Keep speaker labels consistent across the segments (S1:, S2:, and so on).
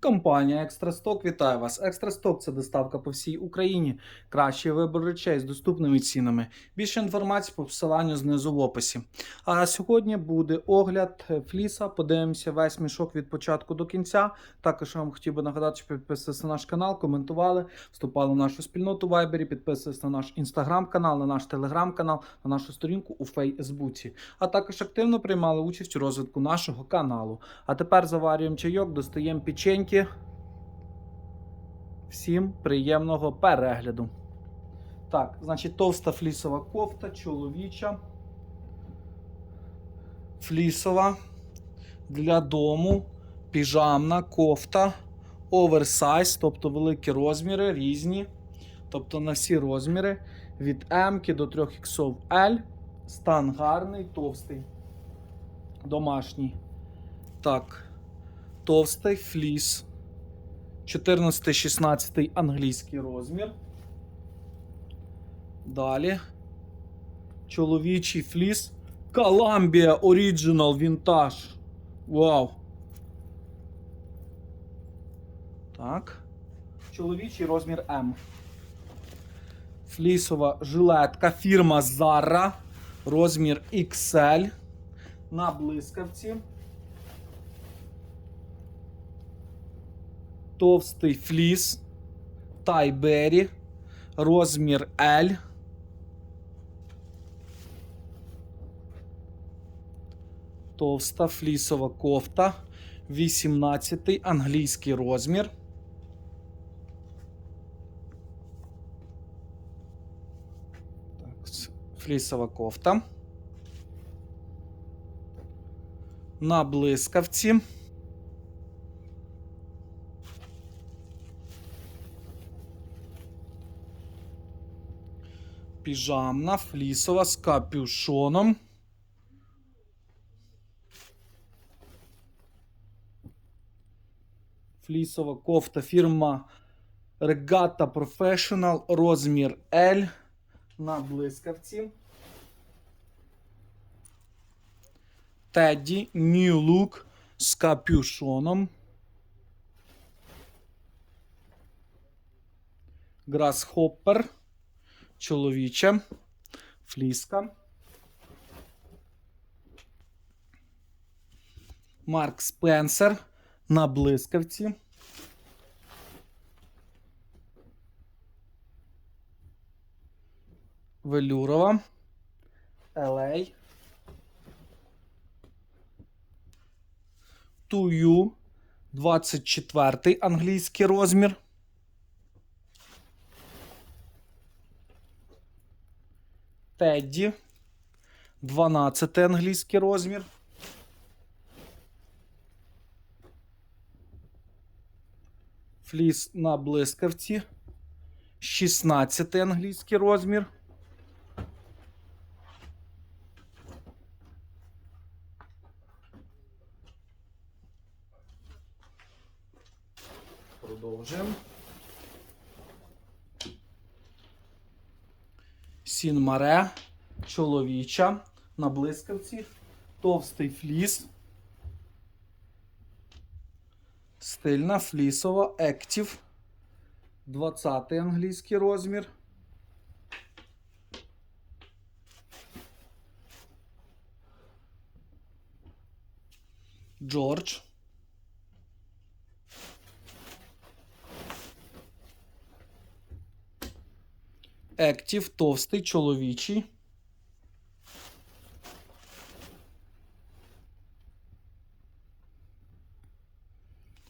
S1: Компанія Екстрасток вітає вас. Екстрасток це доставка по всій Україні. Кращий вибір речей з доступними цінами. Більше інформації по посиланню знизу в описі. А сьогодні буде огляд фліса. Подивимося весь мішок від початку до кінця. Також я вам хотів би нагадати, що підписувалися на наш канал, коментували, вступали в нашу спільноту в Вайбері, підписувалися на наш інстаграм-канал, на наш телеграм-канал, на нашу сторінку у Фейсбуці. А також активно приймали участь у розвитку нашого каналу. А тепер заварюємо чайок, достаємо печеньки. Всім приємного перегляду. Так, значить, товста флісова кофта, чоловіча. Флісова для дому, піжамна кофта, оверсайз, тобто великі розміри, різні. Тобто на всі розміри. Від М до 3XL. Стан гарний, товстий. Домашній. Так. Товстий фліс. 14-16 англійський розмір. Далі. Чоловічий фліс. Columbia Original Vintage. Вау. Так. Чоловічий розмір М. Флісова жилетка. Фірма Zara. Розмір XL. На блискавці. Товстий фліс. Тайбері. Розмір L. Товста флісова кофта. 18 англійський розмір. Так, флісова кофта. На блискавці. Піжамна, флісова з капюшоном. Флісова кофта фірма Regatta Professional, розмір L на блискавці. Тедді New Look з капюшоном. Grasshopper. Чоловіче. Фліска. Марк Спенсер на блискавці. Велюрова. LA. Тую. 24 англійський розмір. Тедді. 12 англійський розмір. Фліс на блискавці. 16 англійський розмір. Продовжуємо. Сінмаре, чоловіча на блискавці, товстий фліс. Стильна флісова Active. 20 англійський розмір. Джордж. Active товстий чоловічий.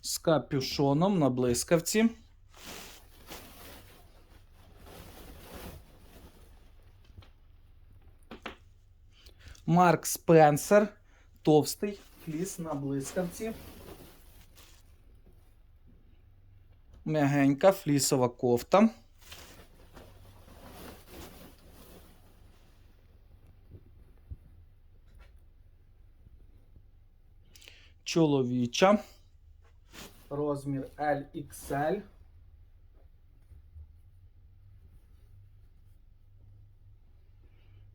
S1: З капюшоном на блискавці. Марк Спенсер. Товстий фліс на блискавці. Мягенька флісова кофта. Чоловіча. Розмір LXL.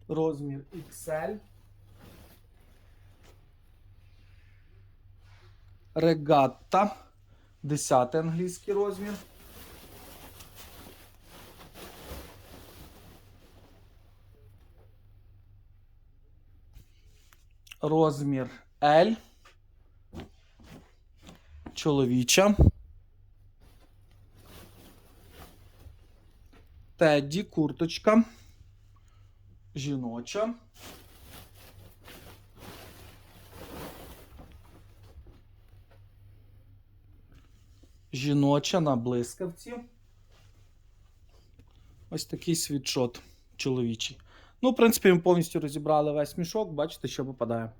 S1: Розмір XL. Регатта. 10 англійський розмір. Розмір L. Чоловіча. Тедді, курточка. Жіноча. Жіноча на блискавці. Ось такий світшот чоловічий. Ну, в принципі, ми повністю розібрали весь мішок. Бачите, що попадає.